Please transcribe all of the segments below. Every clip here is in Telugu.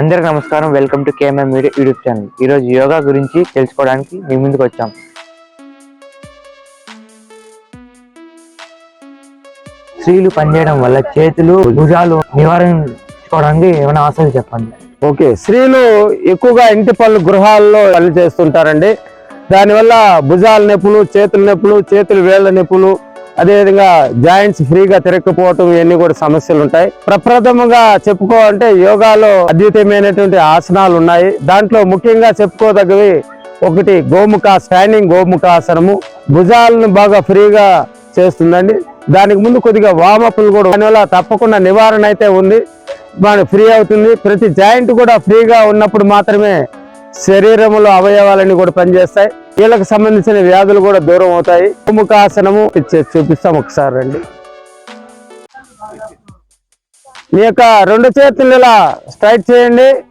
అందరికి నమస్కారం. Welcome to KMM media YouTube channel ఈరోజు యోగా గురించి తెలుసుకోవడానికి మీ ముందుకు వచ్చాం. స్త్రీలు పనిచేయడం వల్ల చేతులు భుజాలు నివారించుకోవడానికి ఏమైనా ఆశలు చెప్పండి. ఓకే. స్త్రీలు ఎక్కువగా ఇంటి పనులు గృహాల్లో పనులు చేస్తుంటారండి. దానివల్ల భుజాల నొప్పులు చేతుల నొప్పులు చేతుల వేళ్ళ నొప్పులు అదేవిధంగా జాయింట్స్ ఫ్రీగా తిరగకపోవటం ఇవన్నీ కూడా సమస్యలు ఉంటాయి ప్రప్రథమంగా చెప్పుకోవాలంటే యోగాలో అద్వితీయమైనటువంటి ఆసనాలు ఉన్నాయి దాంట్లో ముఖ్యంగా చెప్పుకోదగ్గవి ఒకటి గోముఖ స్టాండింగ్ గోముఖ ఆసనము. భుజాలను బాగా ఫ్రీగా చేస్తుందండి. దానికి ముందు కొద్దిగా వామపులు కూడా దానివల్ల తప్పకుండా నివారణ అయితే ఉంది. మన ఫ్రీ అవుతుంది. ప్రతి జాయింట్ కూడా ఫ్రీగా ఉన్నప్పుడు మాత్రమే శరీరంలో అవయవాలన్నీ కూడా పనిచేస్తాయి. వీళ్ళకి సంబంధించిన వ్యాధులు కూడా దూరం అవుతాయి. ముఖాసనము ఇచ్చే- చూపిస్తాం ఒకసారి రండి. మీ యొక్క రెండు చేతులు ఇలా స్ట్రైట్ చేయండి.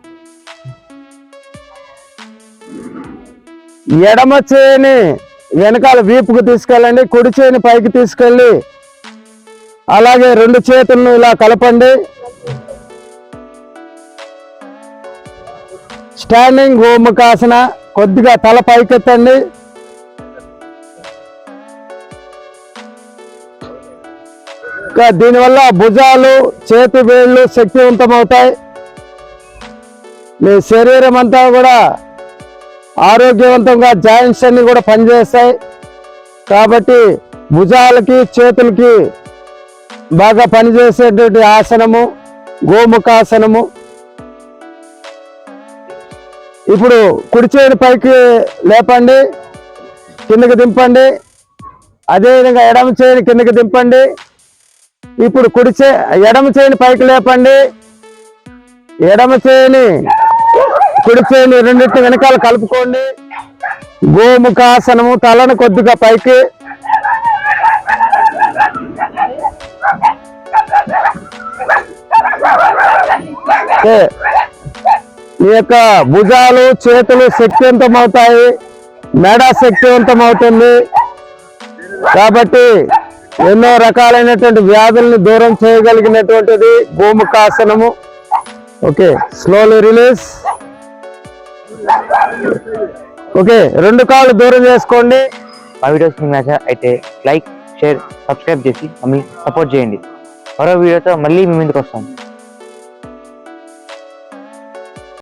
ఎడమ చేయని వెనకాల వీపుకు తీసుకెళ్ళండి. కుడి చేయని పైకి తీసుకెళ్ళి అలాగే రెండు చేతులను ఇలా కలపండి. స్టాండింగ్ గోముఖాసన కొద్దిగా తల పైకెత్తండి. ఇంకా దీనివల్ల భుజాలు చేతి వేళ్ళు శక్తివంతమవుతాయి. మీ శరీరం అంతా కూడా ఆరోగ్యవంతంగా జాయింట్స్ అన్ని కూడా పనిచేస్తాయి. కాబట్టి భుజాలకి చేతులకి బాగా పనిచేసేటువంటి ఆసనము గోముఖాసనము ఇప్పుడు కుడి చేతి పైకి లేపండి కిందకి దింపండి అదేవిధంగా ఎడమ చేయిని కిందకి దింపండి. ఇప్పుడు కుడి చే ఎడమ చేయిని పైకి లేపండి. ఎడమ చేయిని కుడి చేయిని రెండింటి వెనకాల కలుపుకోండి. గోముఖాసనము తలను కొద్దిగా పైకి. ఓకే. మీ యొక్క భుజాలు చేతులు శక్తివంతం అవుతాయి మెడ శక్తివంతం అవుతుంది కాబట్టి ఎన్నో రకాలైనటువంటి వ్యాధులను దూరం చేయగలిగినటువంటిది భూముఖాసనము. ఓకే స్లోలీ రిలీజ్ ఓకే రెండు కాళ్ళు దూరం చేసుకోండి. మా వీడియోస్ మీకు నచ్చ అయితే లైక్ షేర్ సబ్స్క్రైబ్ చేసి మమ్మల్ని సపోర్ట్ చేయండి. మరో వీడియోతో మళ్ళీ మీ ముందుకు వస్తాం.